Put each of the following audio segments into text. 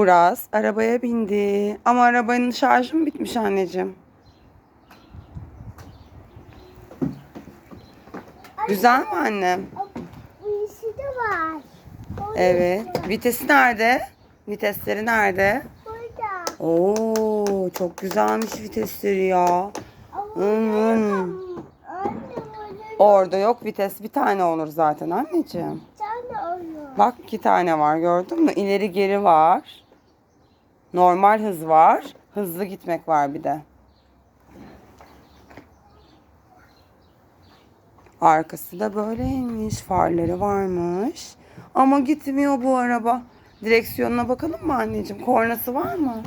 Uraz arabaya bindi. Ama arabanın şarjı mı bitmiş anneciğim? Güzel mi annem? Birisi de var. Evet. Vitesi nerede? Vitesleri nerede? Burada. Oo, çok güzelmiş vitesleri ya. Hmm. Burada Orada yok vites bir tane olur zaten anneciğim. bir tane oluyor. Bak iki tane var gördün mü? İleri geri var. Normal hız var. Hızlı gitmek var bir de. Arkası da böyleymiş. Farları varmış. Ama gitmiyor bu araba. Direksiyonuna bakalım mı anneciğim? Kornası var mı?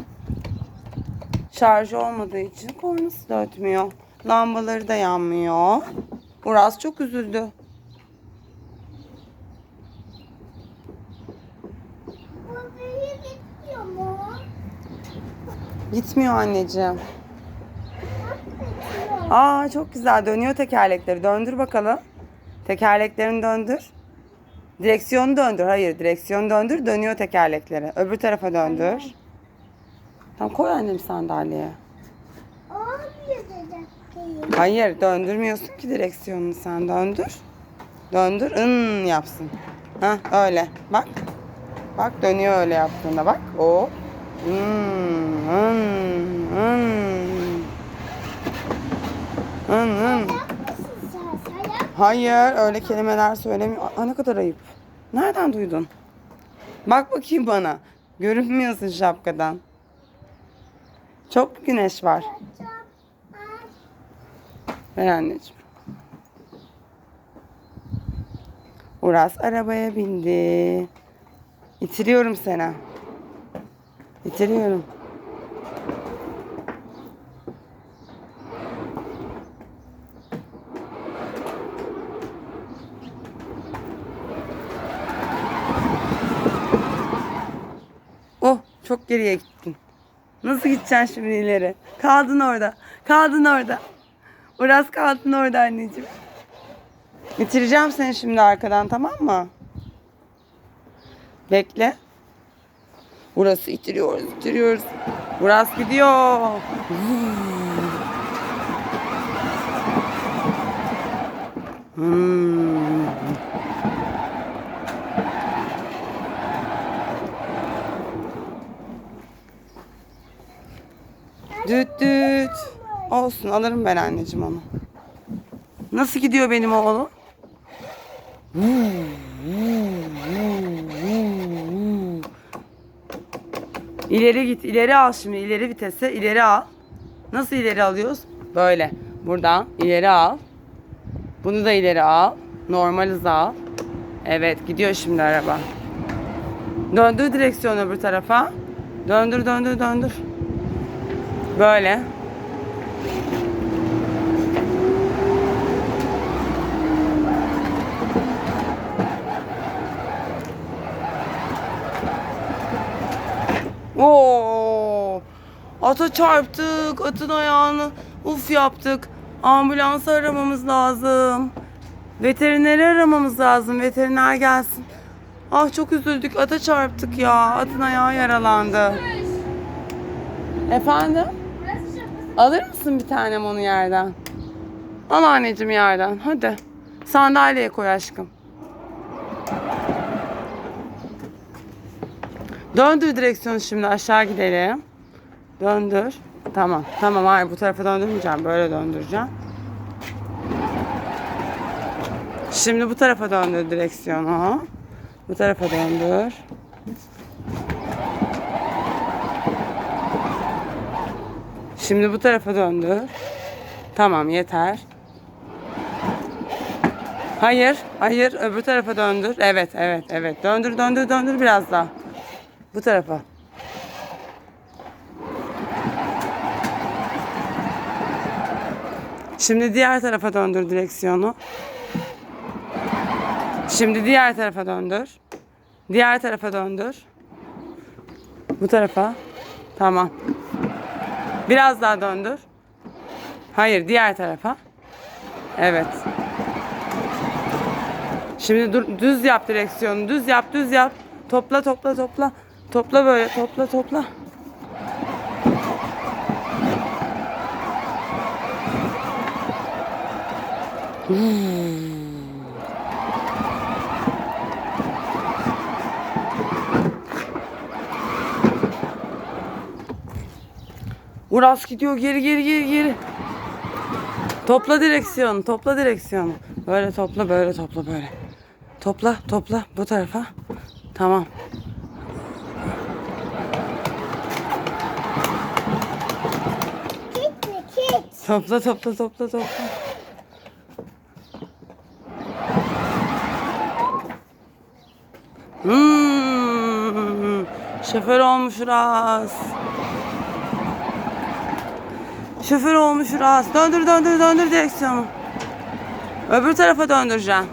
Şarj olmadığı için kornası da ötmüyor. Lambaları da yanmıyor. Uraz çok üzüldü. Bu beni gitmiyor mu? Gitmiyor anneciğim. Aa çok güzel dönüyor tekerlekleri. Döndür bakalım. Tekerleklerini döndür. Direksiyonu döndür. Hayır direksiyonu döndür. Dönüyor tekerlekleri. Öbür tarafa döndür. Tamam koy annem sandalyeye. Hayır döndürmüyorsun ki direksiyonunu sen döndür. Döndür ın yapsın. Ha öyle. Bak. Bak dönüyor öyle yaptığında bak. O. Hın, Hayır öyle kelimeler söylemiyor. Aa, ne kadar ayıp. Nereden duydun? Bak bakayım bana. Görünmüyorsun şapkadan. Çok güneş var. Ver anneciğim. Uras arabaya bindi. İtiriyorum seni. İtiriyorum. Çok geriye gittin. Nasıl gideceksin şimdi ileri? Kaldın orada. Kaldın orada. Uras kaldın orada anneciğim. Bitireceğim seni şimdi arkadan tamam mı? Bekle. Burası itiriyoruz, itiriyoruz. Uras gidiyor. Hmm. Olsun alırım ben anneciğim onu. Nasıl gidiyor benim oğlum? İleri git, ileri al şimdi. ileri vitese, ileri al. Nasıl ileri alıyoruz? Böyle. Buradan ileri al. Bunu da ileri al. Normal hıza al. Evet, gidiyor şimdi araba. Döndür direksiyonu öbür tarafa. Döndür, döndür, döndür. Böyle. Oo! Ata çarptık. Atın ayağını uf yaptık. Ambulansı aramamız lazım. Veterineri aramamız lazım. Veteriner gelsin. Ah çok üzüldük. Ata çarptık ya. Atın ayağı yaralandı. Efendim? Alır mısın bir tanem onu yerden? Al anneciğim yerden. Hadi. Sandalyeye koy aşkım. Döndür direksiyonu şimdi aşağı gidelim. Döndür. Tamam. Tamam hayır bu tarafa döndürmeyeceğim. Böyle döndüreceğim. Şimdi bu tarafa döndür direksiyonu. Bu tarafa döndür. Şimdi bu tarafa döndür. Tamam yeter. Hayır, hayır öbür tarafa döndür. Evet, evet, evet. Döndür, döndür, döndür biraz daha. Bu tarafa. Şimdi diğer tarafa döndür direksiyonu. Şimdi diğer tarafa döndür. Diğer tarafa döndür. Bu tarafa. Tamam. Biraz daha döndür. Hayır, diğer tarafa. Evet. Şimdi dur, düz yap direksiyonu. Düz yap, düz yap. Topla, topla, topla. Topla böyle topla topla. Hmm. Uras gidiyor geri geri geri geri. Topla direksiyonu, topla direksiyonu. Böyle topla, böyle topla, böyle. Topla, topla bu tarafa. Tamam. Topla, topla, topla, topla. Hmm. Şoför olmuş Uras. Şoför olmuş Uras. Döndür, döndür, döndür direksiyonu. Öbür tarafa döndüreceğim.